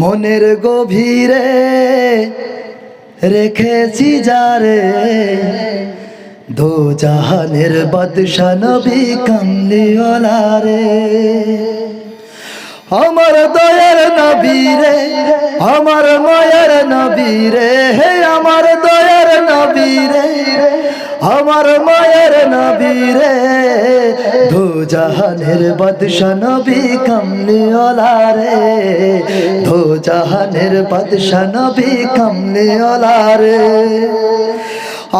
মনের গভীরে রেখেছি যারে দো জাহানের বাদশা নবী কামলিওয়ালা রে। আমার দয়ার নবী রে, আমার মায়ার নবী রে। হে আমার দয়ার নবী রে, আমার মায়ের নবী রে। দু জাহানের বাদশা নবী কামলিওয়ালা রে। জাহানের বাদশা নবী কামলিওয়ালা রে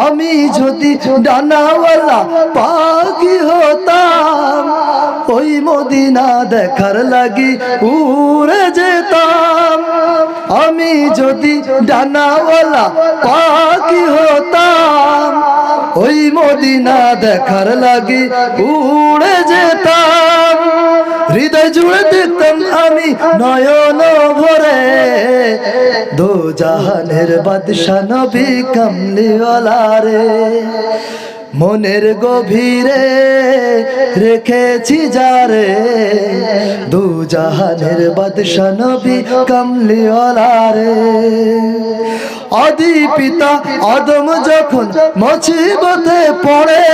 আমি যদি ডানাওয়ালা পাখি হতাম, ওই মদিনা দেখার লাগি উড়ে যেতাম। আমি যদি ডানাওয়ালা পাখি হতাম, ওই মদিনা দেখার লাগি উড়ে যেতাম। হৃদয় জুড়ে দেখতাম আমি নয়ন ভরে। দো জাহানের বাদশা নবী কামলিওয়ালা রে। মনের গভীরে রেখেছি যারে দু জাহানের বাদশা নবী কামলিওয়ালা রে। আদি পিতা আদম যখন মছিবতে পড়ে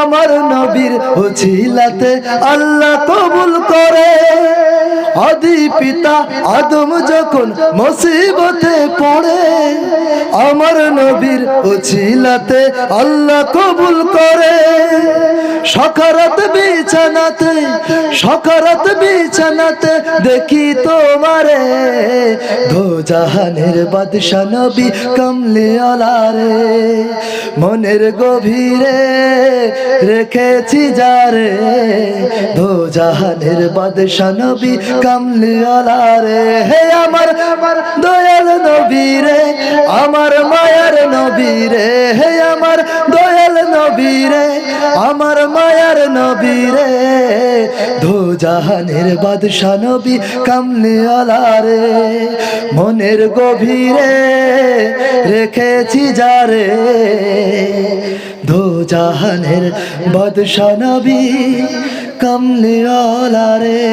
আমার নবীর উছিলাতে আল্লাহ কবুল করে। আদি পিতা আদম যখন মুসিবতে পড়ে, আমার নবীর উছিলাতে আল্লাহ কবুল করে। সকারাত বিছানাতে সকারাত বিছানাতে দেখি তোমারে। ধো জাহানের বাদশা নবী কমলে রে মনের গভীরে রেখেছি যারে। ধো জাহানের বাদশা নবী কমলে রে, হে আমার দয়াল নবী রে, আমার মায়ার নবী রে, হে আমার দয়াল নবী রে, আমার মায়ার নবী রে। ধো জাহানের বাদশা নবী কামলে রে, মনের গভীরে রেখেছি যারে ধো জাহানের বাদশা নবী কামলে রে।